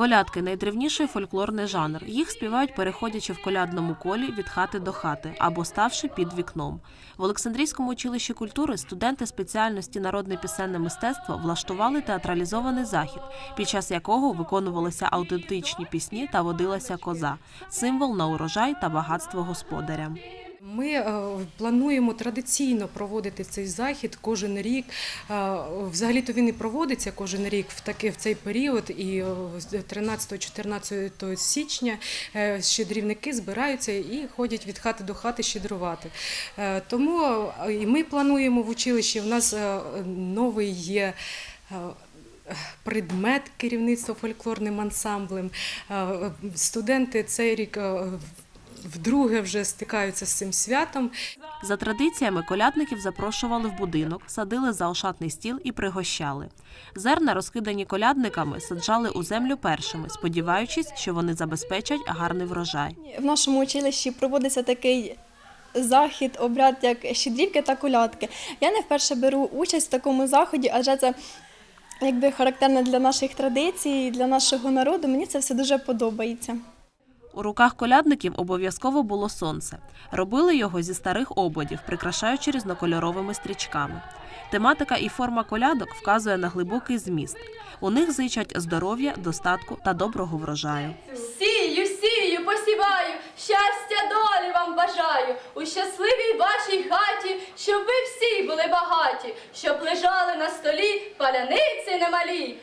Колядки найдревніший фольклорний жанр. Їх співають, переходячи в колядному колі від хати до хати або ставши під вікном. В Олександрійському училищі культури студенти спеціальності народне пісенне мистецтво влаштували театралізований захід, під час якого виконувалися автентичні пісні та водилася коза символ на урожай та багатство господаря. Ми е, плануємо традиційно проводити цей захід кожен рік. Е, Взагалі-то він і проводиться кожен рік в таки в цей період. І е, 13-14 січня е, щедрівники збираються і ходять від хати до хати щедрувати. Тому і ми плануємо в училищі. У нас новий є. Предмет керівництва фольклорним ансамблем. Студенти цей рік вдруге вже стикаються з цим святом. За традиціями колядників запрошували в будинок, садили за ошатний стіл і пригощали. Зерна, розкидані колядниками, саджали у землю першими, сподіваючись, що вони забезпечать гарний врожай. В нашому училищі проводиться такий захід, обряд, як щедрівки та колядки. Я не вперше беру участь в такому заході, адже це якби характерно для наших традицій, для нашого народу. Мені це все дуже подобається. У руках колядників обов'язково було сонце. Робили його зі старих ободів, прикрашаючи різнокольоровими стрічками. Тематика і форма колядок вказує на глибокий зміст. У них зичать здоров'я, достатку та доброго врожаю. Сію, сію, посіваю, щастя долі вам бажаю. У щасливій вашій хаті, щоб ви всі були багаті, щоб лежали на столі паляниці немалі.